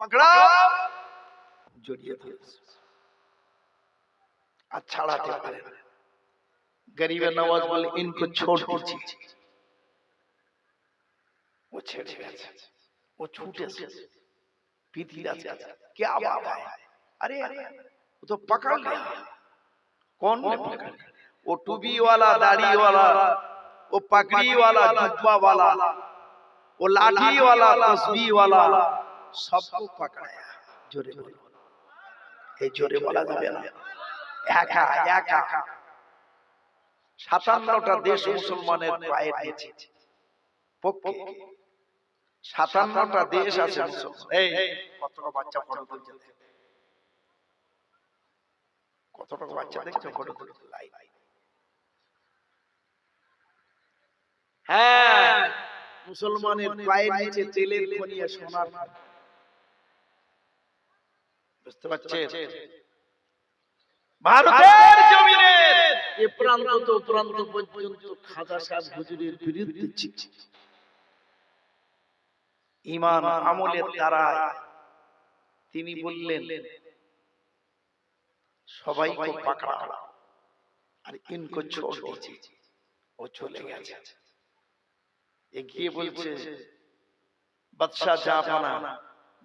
पकड़ा। जुड़िए तो। अच्छा गरीब नवाज़ बोले, इनको छोड़ दीजिए। वो छेड़ वो छूटे से से क्या बात है? अरे अरे वो तो पकड़ लिया। कौन ने पकड़ वो टूबी वाला, दाढ़ी वाला, वो पगड़ी वाला वाला, वो लाठी वाला तस्बी वाला। सबको पकड़ाया जोरे बोलो এই জোরে বলা যাবে না একা একা সাতান্নটা দেশ মুসলমানের পায়ে দিয়েছে পক্ষে সাতান্নটা দেশ আছে মুসলমান এই কত টাকা বাচ্চা ফটো তুলছে দেখ। কত টাকা বাচ্চা দেখছো ফটো তুলছে লাই হ্যাঁ মুসলমানের পায়ের নিচে তেলের খনিয়া সোনার খনি। বুঝতে পারছেন? ভারতের জমিনে এ প্রান্ত তো প্রান্ত পর্যন্ত খাজা সাহেব হুজুরের বিরুদ্ধে ছিল। ইমান আমলের দ্বারা তিনি বললেন সবাইকে পাকড়া আর ইনকো দিয়েছে ও চলে গেছে। এগিয়ে বলছে বাদশাহ জাপানা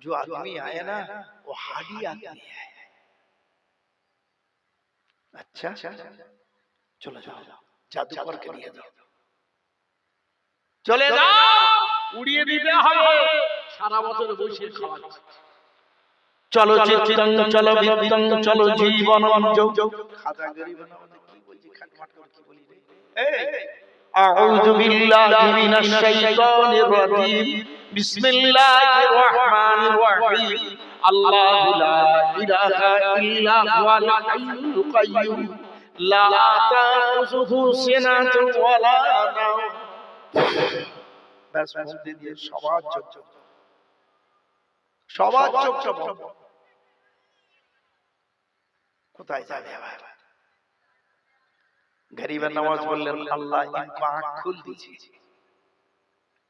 जो आदमी आया ना वो हाडी आदमी है अच्छा চলে যাও জাদুকর কে নিয়ে যাও চলে যাও উড়িয়ে দিতে হবে সারা বছর বসে খাওয়া চলো চিত্তং চলো বিত্তং চলো জীবন যোগ খাজা গরিব না কি বলছি খাটমাট করে কি বলি রে এই আউযু বিল্লাহি মিনাশ শাইতানির রাজীম কোথায় যাবে আবার গরিবের নামাজ বললেন আল্লাহ ইবাক খুল দিয়েছি।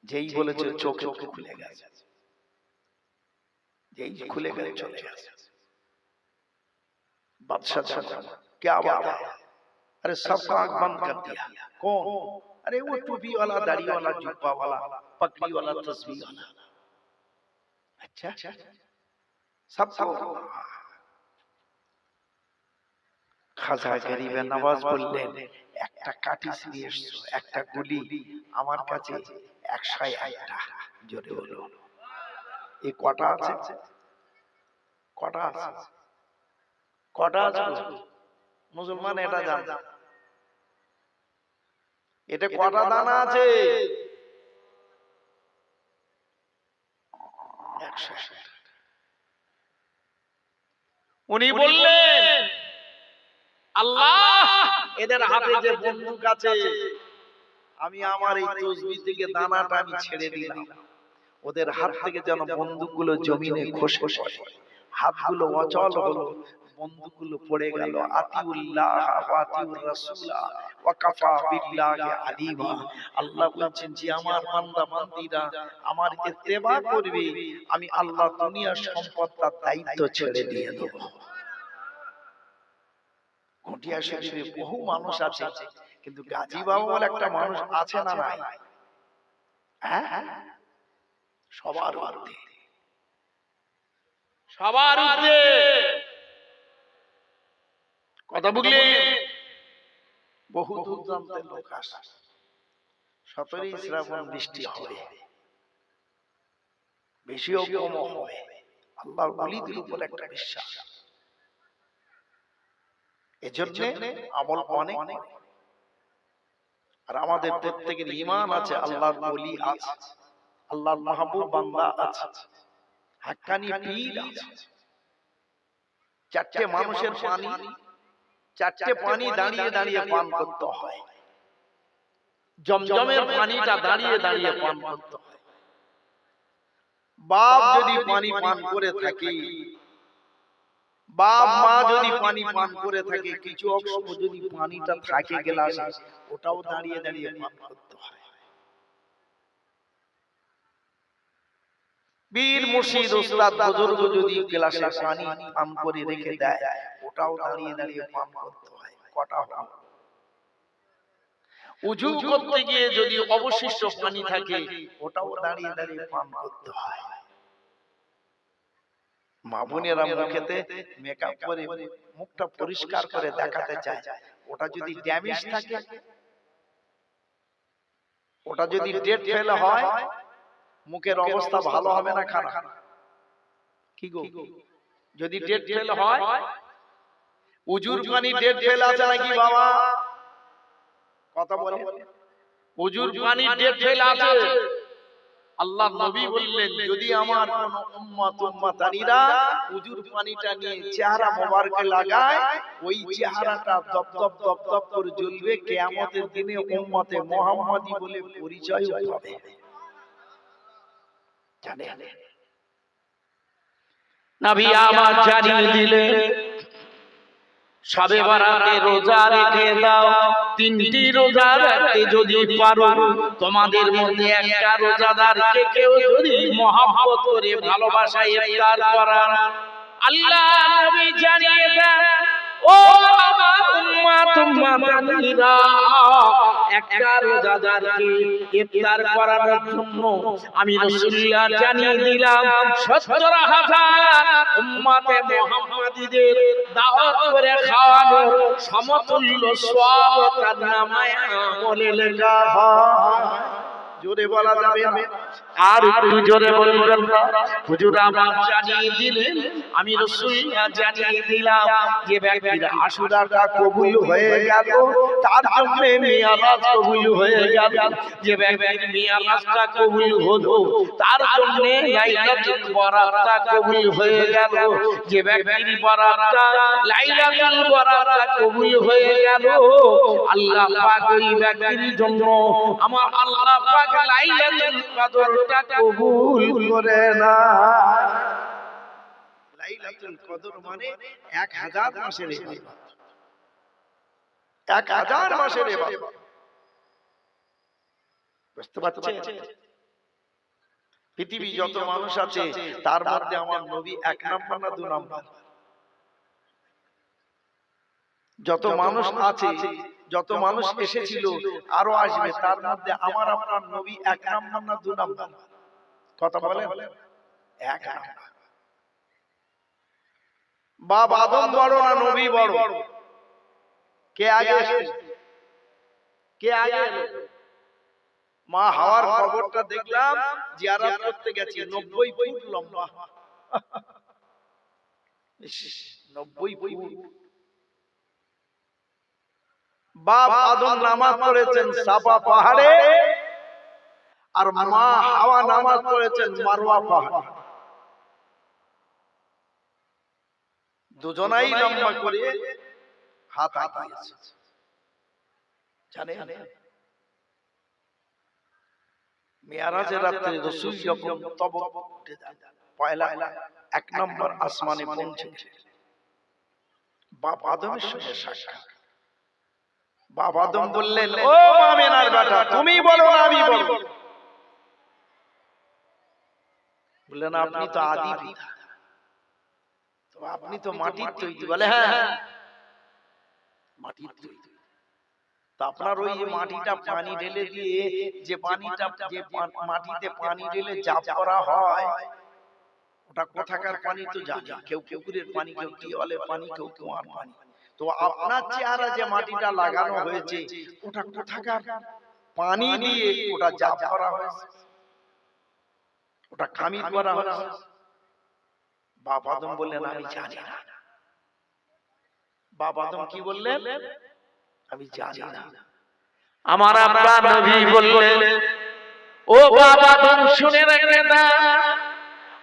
যেই বলেছে চোখ চোখ খুলে গেছে যেই খুলে গেছে চলে গেছে बादशाह चाचा क्या बात है अरे सबका आंख बंद कर दिया कौन अरे वो टोपी वाला दाढ़ी वाला जुब्बा वाला पगड़ी वाला तस्वीर वाला अच्छा सब सब খাজা গরিবের নামাজ বললেন একটা কাঠিস নিয়ে এসছো একটা গুলি আমার কাছে একশো একটা জোরে হলো এই কটা আছে? কটা আছে? কটা আছে? মুসলমান এটা জান। এটা কটা দানা আছে? একশো উনি বললেন আল্লাহ এদের হাতে যে বন্দুক আছে আমি আমার এই তসবি থেকে দানাটা আমি ছেড়ে দিলাম। ওদের হাত থেকে যেন বন্দুকগুলো জমিনে খসে পড়ে। হাতগুলো অচল হলো বন্দুকগুলো পড়ে গেল। আতিউল্লাহ আতিউর রাসূলা ওয়া কাফা বিল্লাহি আলিমা। আল্লাহ বলছেন যে আমার বান্দা বান্দীরা আমার ইত্তেবা করবে। আমি আল্লাহ দুনিয়ার সম্পদ তার দায়িত্ব ছেড়ে দিয়ে দেব। ঘটিয়া শরীরে বহু মানুষ আছে। কিন্তু গাজী বাবা বলে একটা মানুষ আছে না নাই? হ্যাঁ? সবার ঊর্ধ্বে সবার উঠবে কথা বুঝলি? বহু দূর দূরান্তের লোক আসে সতেরোই শ্রাবণ বৃষ্টি হবে। বেশিও কম হবে। আল্লাহর বলিদের উপর একটা বিশ্বাস। এজন্য আমল অনেক আর আমাদের প্রত্যেকের ইমান আছে আল্লাহর বলি আছে আল্লাহর মাহবুব বান্দা আছে। হাক্কানি পীর আছে। চারটে মানুষের পানি চারটে পানি দাঁড়িয়ে দাঁড়িয়ে পান করতে হয়। জমজমের পানিটা দাঁড়িয়ে দাঁড়িয়ে পান করতে হয়। বাপ যদি পানি পান করে থাকে বাপ মা যদি পানি পান করে থাকে কিছু অংশ যদি পানিটা থাকে গ্লাসে ওটাও দাঁড়িয়ে দাঁড়িয়ে পান করতে হয়। বীর মুর্শিদ বুজুর্গ যদি গ্লাসে পানি পান করে রেখে দেয় ওটাও দাঁড়িয়ে দাঁড়িয়ে পান করতে হয়। কটা হলো? উজু করতে গিয়ে যদি অবশিষ্ট পানি থাকে ওটাও দাঁড়িয়ে দাঁড়িয়ে পান করতে হয়। মা বোনেরা মুখেতে মেকআপ করে মুখটা পরিষ্কার করে দেখাতে চায়। ওটা যদি ড্যামেজ থাকে ওটা যদি ডেট ফেল হয় মুখের অবস্থা ভালো হবে না খারাপ। কি গো? যদি ডেট ফেল হয় উজুর পানি ডেট ফেল আছে নাকি বাবা? কথা বলে। উজুর পানি ডেট ফেল আছে। আল্লাহ নবী বললেন যদি আমার কোন উম্মত উম্মতানিরা উজুর পানিটা নিয়ে চেহারা মোবারকে লাগায় ওই চেহারাটা দপ দপ দপ দপ করে জ্বলবে কিয়ামতের দিনে উম্মতে মুহাম্মাদি বলে পরিচয় হবে জানে নবী আমার জানিয়ে দিলেন সবে বারাতে রোজা রেখে দাও। তিনটি রোজা রাখতে যদি পারো তোমাদের মধ্যে একটা রোজাদারকে কেউ যদি মহাব্বত করে ভালোবাসায় ইফতার করার। আল্লাহ নবী জানিয়ে দেন ও আমার উম্মাত উম্মাতানিরা একটা রোজাদারকে ইফতার করানোর জন্য আমি রাসূলুল্লাহ জানিয়ে দিলাম 70 হাজার উম্মতে মুহাম্মাদীদের দাওয়াত করে খাওয়ানোর সমতুল্য সওয়াব তার নামায় আমলে লেখা হয়। জোরে বলা যাবে আর একটু জোরে হুজুর জানিয়ে দিলেন, আমি রাসূলুল্লাহ জানিয়ে দিলাম যে আশুরাটা কবুল হয়ে গেল। তার জন্য মিয়ারাজ কবুল হয়ে গেল। যে কবুল হলো, তার জন্য লাইলাতুল কবুল হয়ে গেল। যে ব্যক্তির বরাতটা, লাইলাতুল বরাতটা কবুল হয়ে গেল। আল্লাহ পাক ওই ব্যক্তির জন্য আমার আল্লাহ পাক মানে 1000 মাসের ইবাদত। 1000 মাসের ইবাদত। বুঝতে পারছেন? পৃথিবী যত মানুষ আছে, তার মধ্যে আমার নবী এক নাম্বার না দু নাম্বার? যত মানুষ আছে যত মানুষ এসেছিল আরও আসবে। তার মধ্যে আমার আপনার নবী এক নাম্বার না দু নাম্বার কথা বলেন? এক নাম্বার বাপ আদম বড় না নবী বড়? কে আগে? কে আগে মা হাওয়ার খবরটা দেখলাম জিয়ারত করতে গেছি নব্বই ফুট লম্বা। ইস, নব্বই ফুট। বাপ আদম নামাজ পড়েছেন সাফা পাহাড়ে আর মা হাওয়া নামাজ পড়েছেন মারওয়া পাহাড়ে। দুজনাই লম্বা করে হাত হাতিয়েছে জানে মেয়ারাজের রাত্রে রসুল যখন তব পয়লা এক নম্বর আসমানে পৌঁছে বাপ আদমের সঙ্গে সাক্ষাৎ। বাপ আদম বললেন ও মামেনার বেটা তুমি বলো আমি বলব বললেন আপনি তো আদি পিতা। তো আপনি তো মাটির তৈরি বলে হ্যাঁ। হ্যাঁ, মাটির তৈরি। আপনার ওই যে মাটিটা পানি ঢেলে দিয়ে যে পানিটা যে মাটিতে পানি ঢেলে জাপ করা হয় ওটা কোথাকার পানি তো জানি। কেউ পুকুরের পানি কেউ টিওয়ালের পানি কেউ কুয়ার পানি। তো আপনার চেহারা যে মাটিটা লাগানো হয়েছে ওটা কোথাকার? পানি দিয়ে ওটা জাপ করা হয়েছে। ওটা খামির করা হয়েছে। বাপ আদম বললেন আমি জানি না। বাপ আদম কি বললেন? আমি জানি না। আমার আব্বা নবী বললেন ও বাবা তুমি শুনে রাখবে না।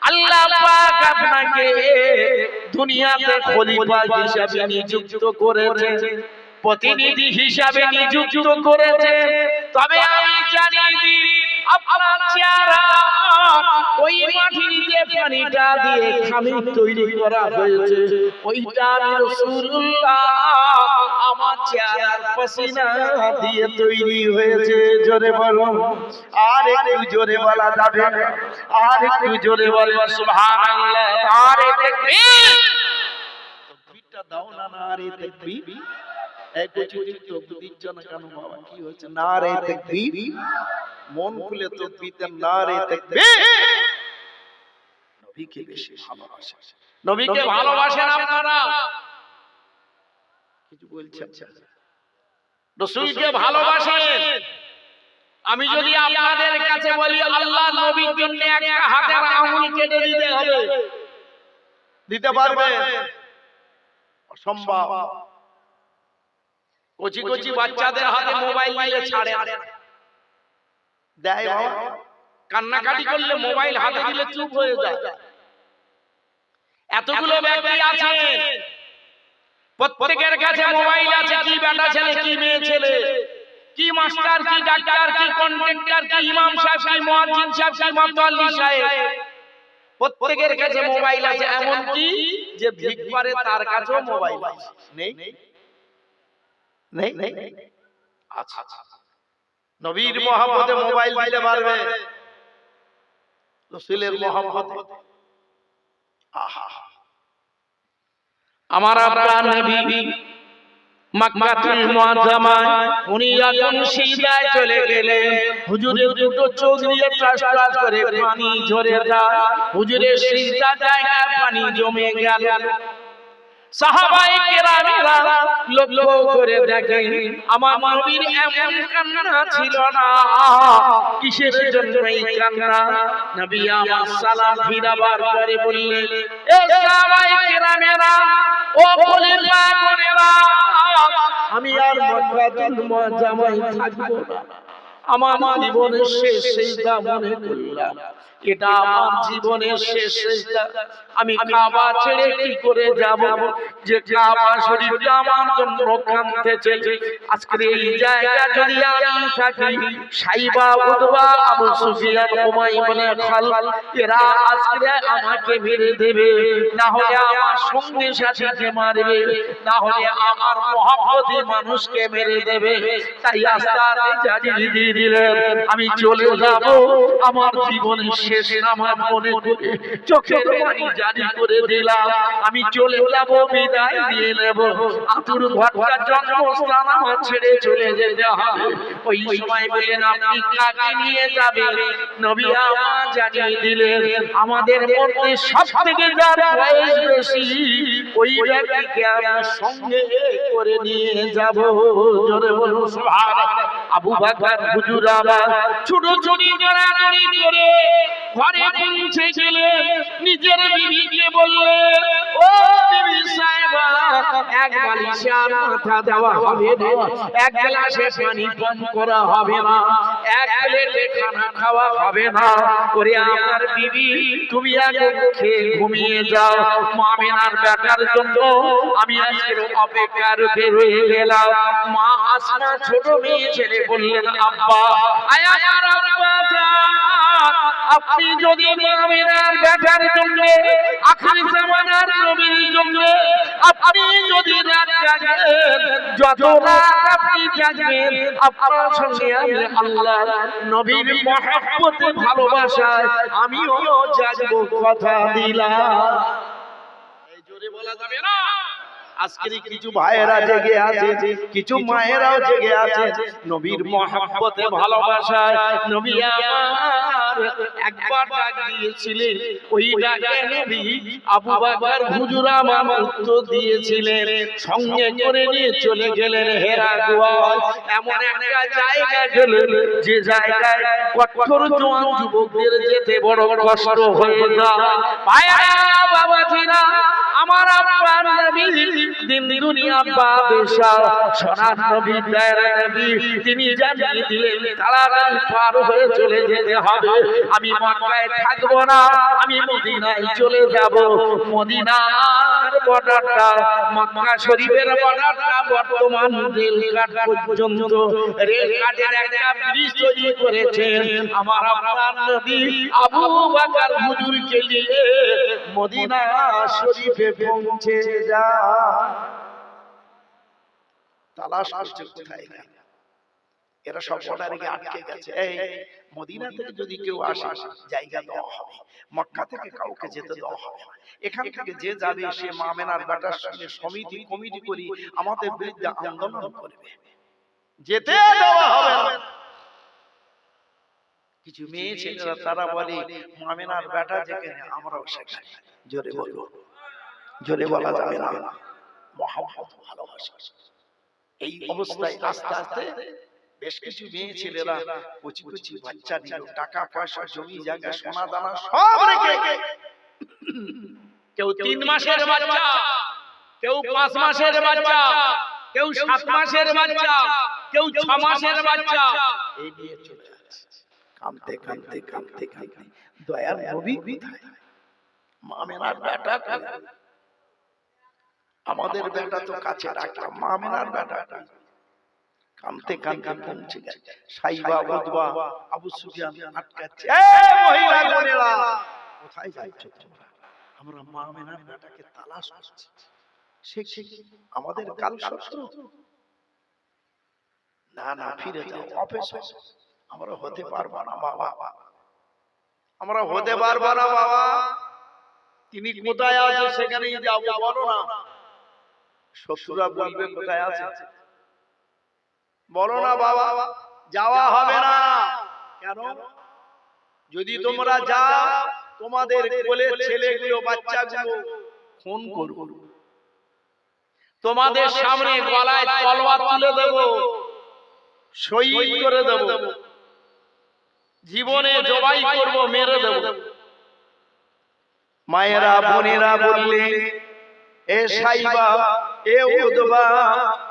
আল্লাহ পাক আপনাকে দুনিয়াতে খলিফা হিসাবে নিযুক্ত করেছে প্রতিনিধি হিসাবে নিযুক্ত করেছে তবে আমি জানি দিই আপনার চেহারা ওই মাটির যে পানিটা দিয়ে খামির তৈরি করা হয়েছে ওইটা আমি রাসূলুল্লাহ আমার চেহারার পসিনা দিয়ে তৈরি হয়েছে। জোরে বলো আর একটু জোরে বলা যাবে আর একটু জোরে বলব সুবহানাল্লাহ। আর তাকবীর তাকবীরটা দাও না না আর তাকবীর এক বছর তো দিচ্ছ কেন বাবা কি হচ্ছে না রে তাকবীর। মন খুলে তো না রে তাকবীর। নবীকে বেশি ভালোবাসে। নবীকে ভালোবাসেন আপনারা। কিছু বলছেন? রসুলকে ভালোবাসেন। আমি যদি আপনাদের কাছে বলি আল্লাহ নবীর জন্য একটা হাতের আঙুল কেটে দিতে হবে। দিতে পারবেন। অসম্ভব। কচি কচি বাচ্চাদের হাতে মোবাইল দিয়ে ছাড়ে দেয় বাবা। কান্নাকাটি করলে মোবাইল হাতে দিলে চুপ হয়ে যায়। এতগুলো ব্যক্তি আছে। প্রত্যেকের কাছে মোবাইল আছে। কি বেটা ছেলে কি মেয়ে ছেলে? কি মাস্টার কি ডাক্তার কি কন্ট্রাক্টর কি ইমাম সাহেব কি মুয়াজ্জিন সাহেব কি মাতওয়াল্লি সাহেব প্রত্যেকের কাছে মোবাইল আছে। এমন কি যে ভিক করে তার কাছেও মোবাইল আছে নেই। নেই। নেই আচ্ছা নবীর মহব্বতে মোবাইল দিতে পারবে রসুলের মহব্বতে। আহা। আমার আপনার নবী মাক্কাতুল মুআজ্জামায় উনি যখন সিজদায় চলে গেলেন। হুজুরের দুটো চোখ দিয়ে টাস টাস করে পানি ঝরে যায়। হুজুরের সিজদা জায়গায় পানি জমে গেল। সাহাবাই কেরামেরা লক্ষ্য করে দেখেন আমার নবীর এমন কান্না ছিল না। কিসের জন্য এই কান্না? নবী আমার সালাম ফিরাবার পরে বললেন এ সাহাবাই কেরামেরা ও বলির মাগনেরা আমি আর মক্কাতুল মুআজ্জামায় থাকব না। আমার জীবনের শেষ মনে করলাম। এটা আমার জীবনের শেষ আমি কাবা ছেড়ে কি করে যাব? যে কাবা শরীফটা আমার জন্য কাঁদতেছে আজকে এই জায়গা যদি আমি থাকি সাইবা উদবা আবু সুফিয়ান উমাই খালদ এরা আজকে আমাকে মেরে দেবে। না হলে আমার সঙ্গী সাথীকে মারবে। না হলে আমার মহব্বতী মানুষকে মেরে দেবে। তাই আস্তারে জানিয়ে দিলেন আমি চলে যাব। আমার জীবনের শেষ নামাজ মনে করে চোখের পানি জারি করে দিলাম। আমি চলে যাব বিদায় দিয়ে নেব। আতুর ঘরটা জন্মস্থান আমার ছেড়ে চলে যেতে হবে। ওই সময় বলেন আপনি কাকে নিয়ে যাবেন? নবী আমার জানিয়ে দিলেন আমাদের মধ্যে সব থেকে যার বয়স বেশি ওই ব্যক্তিকে আমি সঙ্গে করে নিয়ে যাব। জোরে বলুন আবু বকর হুজুর আমার ছোট ছোট করে ঘরে পৌঁছে গেলেন নিজের বিবিকে বললেন ও বিবি সাহেবা এক বালিশে আর মাথা দেওয়া হবে না। এক গ্লাসে পানি পান করা হবে না। এক প্লেটে খানা খাওয়া হবে না। ওরে আমার বিবি তুমি খেয়ে ঘুমিয়ে যাও। মামিনার বেটার জন্য আমি আজকে অপেক্ষা রুখে রয়ে গেলাম। মা আসমা ছোট মেয়ে ছেলে বললেন আব্বা আয় আমার আব্বা আপনি যদি জন্য জামানার নবীর জন্য, আপনি যদি যত আপনি আপনার সঙ্গে আমি আল্লাহ নবীর ভালোবাসায় আমিও জাগবো কথা দিলাম। এই জোরে বলা যাবে না? আজকের কিছু ভাইয়েরা জেগে আছে কিছু মায়েরাও জেগে আছে নবীর মহব্বতে ভালোবাসায় নবী আমার একবার ডাক দিয়েছিলেন ওই ডাকে নবী আবু বকর হুজুর আমার উত্তর দিয়েছিলেন। সঙ্গে করে নিয়ে চলে গেলেন হেরা গোয়াল এমন একটা জায়গা গেলেন যে জায়গায় কঠোর জোয়ান যুবকদের যেতে বড় কষ্ট হয়ে যায়। ভাইয়েরা বাবাজিরা আমার আব্বার নবী, দিন দুনিয়া বাদশা সোনার নবী, দয়ার নবী, তিনি জানিয়ে দিলেন, তাড়াতাড়ি পার হয়ে চলে যেতে হবে। আমি মক্কায় থাকব না, আমি মদিনায় চলে যাব। মদিনার বর্ডারটা, মক্কা শরীফের বর্ডারটা বর্তমান রেলঘাট পর্যন্ত। রেলঘাটের একটা ব্রিজ তৈরি করেছেন আমার আপনার নবী আবু বকর হুজুরকে নিয়ে। মদিনা শরীফে পৌঁছে তালাশ কোথায় গেল এরা সব আটকে গেছে। এই, মদিনা থেকে যদি কেউ আসে, জায়গা দেওয়া হবে। মক্কা থেকে কাউকে যেতে দেওয়া হবে এখান থেকে যে যাবে, সে বেটার সঙ্গে সমিতি কমিটি করি আমাদের বিরুদ্ধে আন্দোলন করবে। যেতে দেওয়া হবে কিছু মেয়ে ছেলেরা, তারা বলে মামেনার বেটা যেখানে, আমরাও সেখানে। জোরে বলব জোরে বলা যাবে না। মহাভারত ভালোবাসা। এই অবস্থায় আস্তে আস্তে বেশ কিছু মেয়ে ছেলেরা কচি কচি বাচ্চা নিল। টাকা পয়সা জমি জায়গা সোনা দানা সব রেখে কেউ তিন মাসের বাচ্চা কেউ পাঁচ মাসের বাচ্চা কেউ সাত মাসের বাচ্চা কেউ ছ মাসের বাচ্চা। এই নিয়ে চলে যাচ্ছে। কাঁদতে কাঁদতে কাঁদতে কাঁদতে দয়ার নবী কোথায়? মামেনার বেটা? আমাদের বেটা তো কাছে রাখলাম মামেনার বেটা? কাঁদতে কাঁদতে পৌঁছে গেছে। সাইবা উদবা আবু সুফিয়ান আটকাচ্ছে। মহিলা বোনেরা! কোথায় যাচ্ছ? তোমরা আমরা মামেনার বেটাকে তালাশ করছি। সে সে আমাদের কাল শত্রু? না না ফিরে যাও অফিসে আমরা হতে পারব না বাবা। আমরা হতে পারব না বাবা। তিনি কোথায় আছে সেখানেই যাব বলো না। শ্বশুরা বলবে কোথায় আছে? বলো না বাবা যাওয়া হবে না। কেন? যদি তোমরা যাও তোমাদের কোলের ছেলেগুলো বাচ্চাগুলো ফোন করব। তোমাদের সামনে গলায় তলোয়ার তুলে দেব। শহীদ করে দেব। জীবনে জবাই করব মেরে দেব। মায়েরা বোনেরা বললে এ সাইবা এ উদবা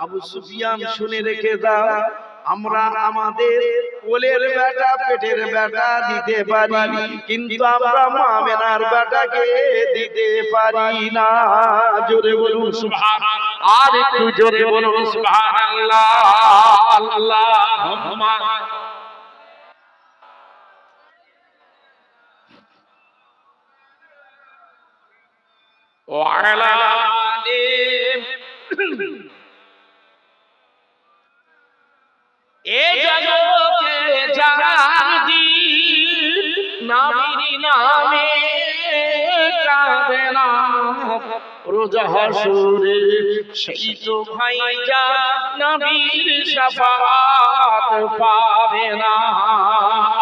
আবু সুফিয়ান শুনে রেখে দাও আমরা আমাদের কোলের বেটা পেটের বেটা দিতে পারি। কিন্তু আমরা মামেনার বেটাকে দিতে পারি না। জোরে বলুন সুবহান আর একটু জোরে বলুন সুবহানাল্লাহ وعلى آله এ জগতে জানি নামের নামে কাঁদে না রোজ হাসুরে সেই তো ভাই যা নবীর শাফাত পাবে না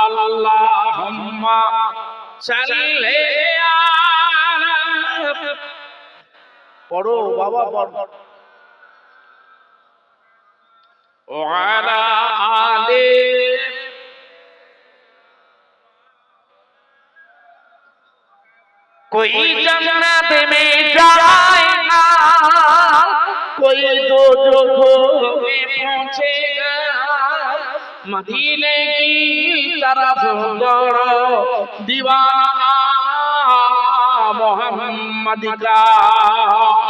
আল্লাহুম্মা সাল্লি পড়ো বাবা পড়ো وعلى آله کوئی جنت میں جائے گا کوئی دو جو میں پہنچے گا مدینے کی طرف دوڑو دیوانہ محمد کا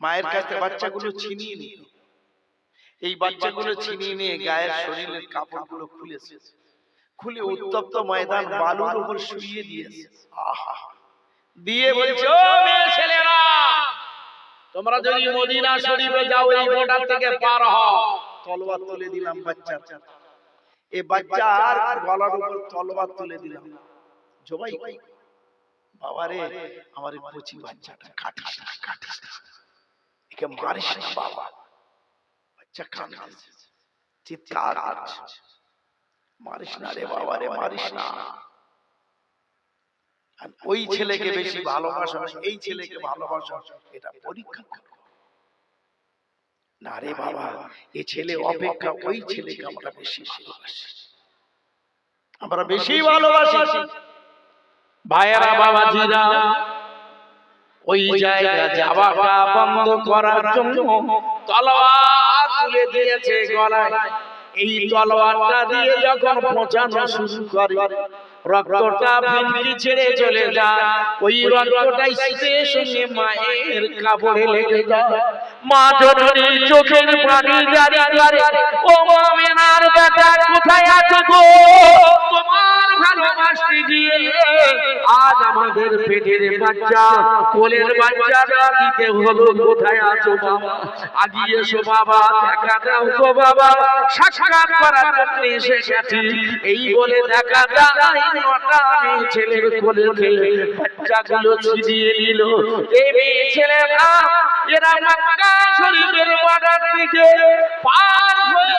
মায়ের কাছে বাচ্চাগুলো ছিনিয়ে নিয়ে এই বাচ্চাগুলো ছিনিয়ে নিয়ে গায়ের শরীরের কাপড়গুলো খুলেছে। খুলে উত্তপ্ত ময়দান বালুর উপর শুইয়ে দিয়েছে। আহা। দিয়ে বলছে ও মেয়ে ছেলেরা তোমরা যদি মদিনা শরীফে যাও এই বর্ডার থেকে পার হও। তলোয়ার তুলে দিলাম বাচ্চা এ বাচ্চা আর গলার উপর তলোয়ার তুলে দিলাম। জবাই। বাবারে আমার কচি বাচ্চাটা কাটিস। না কাটিস। না একে মারিস না বাবা। বাচ্চা কাঁদছে চিৎকার করছে মারিস না রে বাবা রে মারিস না। আর ওই ছেলেকে বেশি ভালোবাসো এই ছেলেকে ভালোবাসো। এটা পরীক্ষা করো। না রে বাবা এই ছেলে অপেক্ষা ওই ছেলেকে আমরা বেশি ভালোবাসি। আমরা বেশি ভালোবাসি। ভাইয়েরা বাবাজিরা ওই জায়গা যাওয়াটা বন্ধ করার জন্য তলোয়ার তুলে দিয়েছে গলায়। এই তলোয়ারটা দিয়ে যখন পৌঁছানো শুরু করে রক্তটা ভিনকি ছেড়ে চলে যায়। ওই রক্তটাই স্টেশনে মায়ের কাপড়ে লেগে যায়। মা জননী চোখের পানি জারি করে ও মা মেনার বেটা কোথায় আছো গো? তোমার ভালোবাসতে গিয়ে আজ আমাদের পেটের বাচ্চা, কোলের বাচ্চাটা দিতে হলো কোথায় আছো বাবা? আগিয়ে এসো বাবা, দেখা দাও গো বাবা। সাক্ষাৎ করার জন্য এসে গেছি। এই বলে দেখা যায় নটা ছেলের কোলে খেলে বাচ্চাগুলো ছিনিয়ে নিল। এই ছেলেরা, এরা মক্কা শরীফের বর্ডার থেকে পার হয়ে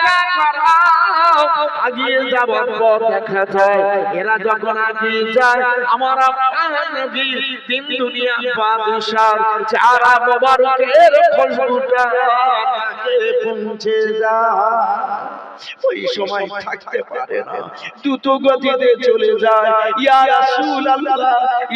আগিয়ে যাবার পর দেখা যায়। এরা যখন আগিয়ে যায়, আমার নবী তিন দুনিয়া বাদশাহ চারা মোবারকের খুশবুটা পৌঁছে যায় ওই সময় থাকতে পারে না দ্রুত গতিতে চলে যায় ইয়া রাসূলুল্লাহ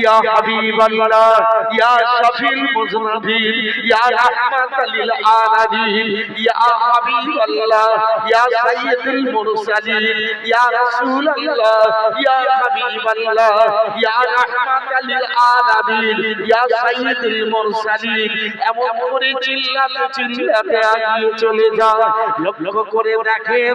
ইয়া হাবিবাল্লাহ ইয়া শাফিল মুজনাবিন ইয়া রাহমাতাল লিল আলামিন ইয়া হাবিবাল্লাহ ইয়া সাইয়্যিদুল মুরসালিন ইয়া রাসূলুল্লাহ ইয়া হাবিবাল্লাহ ইয়া রাহমাতাল লিল আলামিন ইয়া সাইয়্যিদুল মুরসালিন এমন করে চিল্লাতে চিল্লাতে আগিয়ে চলে যায় লক্ষ্য করে দেখেন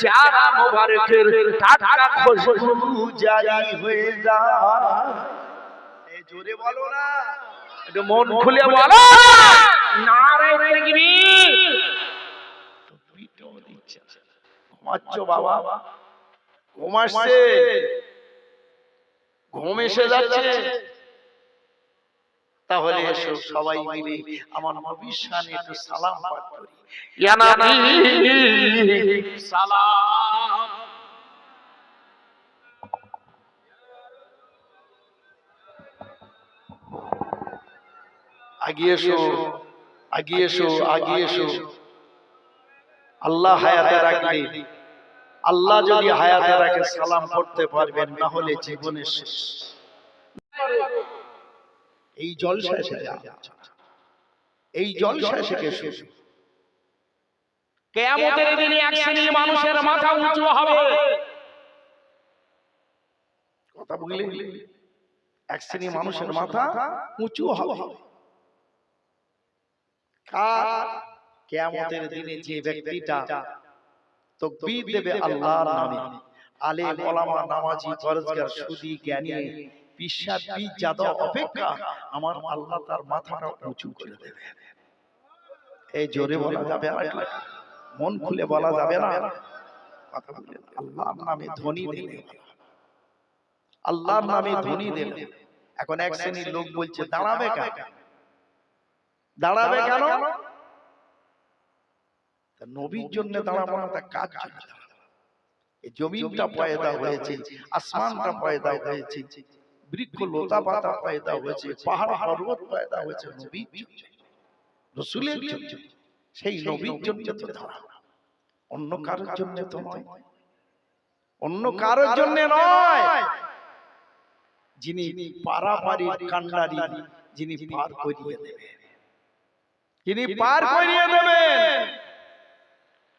চেহারা মোবারকের টাটকা খুশবু জারি হয়ে যায় এই জোরে বলো না। একটু মন খুলে বলো। নারে তাকবীর ঘুমাচ্ছ বাবা। ঘুমাচ্ছে ঘুম এসে যাচ্ছে। তাহলে এসো সবাই মিলে আমার নবীর শানে একটু সালাম পাঠ করি। ইয়া নবী সালাম। আগিয়ে এসো আগিয়ে এসো আগিয়ে এসো আল্লাহ হায়াতে রাখলে। আল্লাহ যদি হায়াতে রাখে সালাম করতে পারবেন না হলে জীবনে শেষ। এই জলসা এসে যাও। এই জলসা এসে শেষ কিয়ামতের দিনে এক শ্রেণির মানুষের মাথা উঁচু হবে। কথা বুঝলে এক শ্রেণি মানুষের মাথা উঁচু হবে। কার? কিয়ামতের দিনে যে ব্যক্তিটা তাকবীর দেবে আল্লাহর নামে। আলেম ওলামা নামাজি ফরজগার সুদী জ্ঞানী বিশ্বাস যাদব অপেক্ষা। আমার আল্লাহ তার মাথাটা উঁচু করে দেবে। এই জোরে বলা যাবে এটা। মন খুলে বলা যাবে না। কথা আল্লাহর নামে ধ্বনি দেবে। আল্লাহর নামে ধ্বনি দেবে। এখন এক শ্রেণির লোক বলছে দাঁড়াবে কেন? দাঁড়াবে কেন? নবীর জন্য দাঁড়াবো না তা কাজ জমিনটা পয়দা হয়েছে আসমানটা পয়দা হয়েছে বৃক্ষ লতা পাতা পয়দা হয়েছে পাহাড় পর্বত পয়দা হয়েছে নবীর জন্য। রসুলের জন্য। সেই নবীর জন্য তো দাঁড়াবো অন্য কারোর জন্য তো নয়। অন্য কারোর জন্য নয়। যিনি পারাপারির কান্ডারি যিনি পার করিয়ে দেবেন। যিনি পার করিয়ে দেবেন।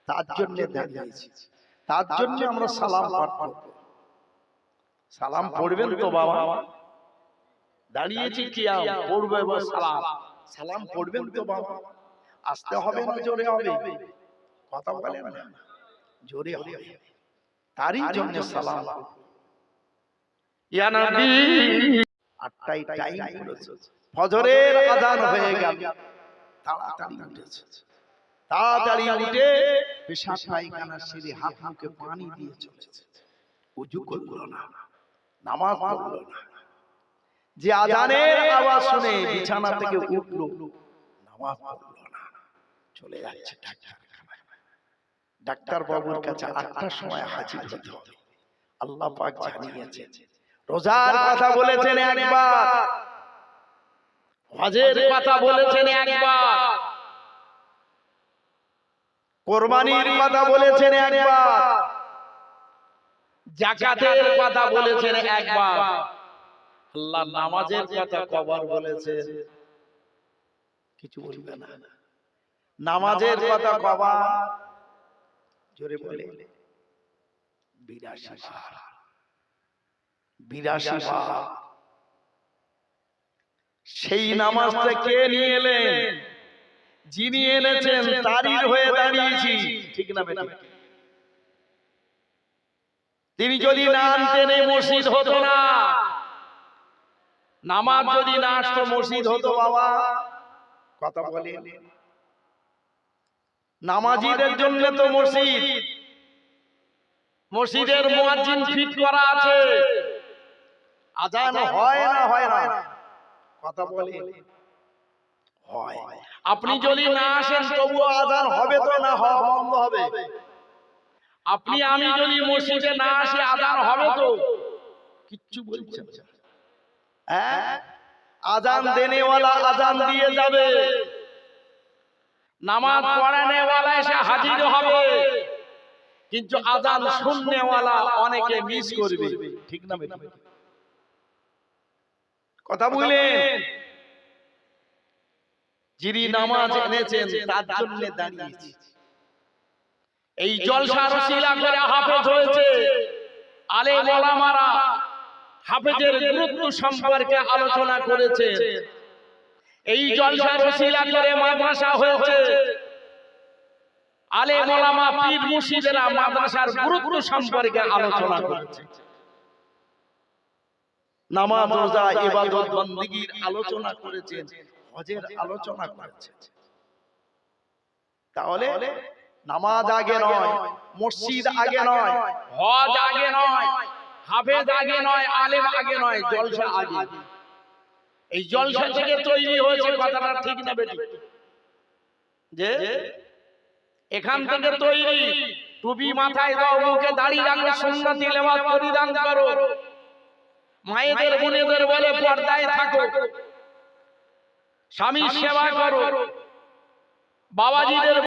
তার জন্য দাঁড়িয়েছি তার জন্য আমরা সালাম পাঠ করব। সালাম পড়বেন তো বাবা। দাঁড়িয়েছি কিয়াম পড়বে সালাম? সালাম? পড়বেন তো বাবা। আসতে হবে না জোরে হবে। কথা বলেন না। জোরে হবে। তারই জন্য সালাম। ইয়া নবী। আটটাই টাইম পড়েছে ফজরের আজান হয়ে গেল। তাড়াতাড়ি উঠেছে। তাড়াতাড়ি উঠে পেশাব পায়খানা সেরে হাত মুখে পানি দিয়ে চলেছে। উজু করল না। নামাজ পড়ল না। যে আজানের আওয়াজ শুনে বিছানা থেকে উঠল। নামাজ পড়ল। চলে যাচ্ছে। ডাক্তার বাবুর কাছে আটটার সময় হাজির হতে হবে। আল্লাহ পাক জানিয়েছে রোজার কথা বলেছেন একবার। হজের কথা বলেছেন একবার। কোরবানির কথা বলেছেন একবার। জাকাতের কথা বলেছেন একবার। আল্লাহ নামাজের কথা কবার বলেছেন। কিছু বলবে না। নামাজের কথা কবা জোরে বলে। বিরাশি বার বিরাশি বার সেই নামাজটা কে নিয়ে এলেন? যিনি এনেছেন তারই হয়ে দাঁড়িয়েছি। ঠিক না বেটা তিনি যদি না আনতেন এই মসজিদ হতো না। নামাজ যদি না আসতো মসজিদ হতো বাবা। কথা বলে নামাজিদের জন্য তো মসজিদ। মসজিদের মুয়াজ্জিন ফিট করা আছে। আজান হয় না হয় না। কথা বলে। হয়। আপনি যদি না আসেন তবুও আজান হবে তো না হওয়া বন্ধ হবে আপনি আমি যদি মসজিদে না আসি আদান হবে তো? কিচ্ছু বলছেন হ্যাঁ? আজান দেনেওয়ালা আজান দিয়ে যাবে। নামাজ পড়ানেওয়ালা এসে হাজির হবে। কিন্তু আজান শুননেওয়ালা অনেকে মিস করবে। ঠিক না বেটা? কথা বললেন? যিনি নামাজ এনেছেন তার জন্য দাঁড়িয়েছি। এই জলসার শিলা করে হাফেজ হয়েছে। আলে ওলামারা হাফেজের গুরুত্ব সম্পর্কে আলোচনা করেছে এই জলসা করে মাদ্রাসা হয়েছে। আলে মোলামা পীর মুর্শিদেরা মাদ্রাসার গুরুত্ব সম্পর্কে আলোচনা করেছে। নামাজ রোজা ইবাদত আলোচনা করেছেন হজের আলোচনা তাহলে নামাজ আগে নয় মসজিদ আগে নয় হজ আগে নয় হাফেজ আগে নয় আলেম আগে নয় জলসা আগে। এই জলসা থেকে তৈরি হয়েছে কথাটা ঠিক না বেটি। যে? এখান থেকে তৈরি। টুপি মাথায় দাও, মুখে দাড়ি রাখলে সুন্নতি লেবাস পরিধান করো। মায়েদের, বোনেদের বলে পর্দায় থাকো। স্বামীর সেবা করো। বাবাজিদের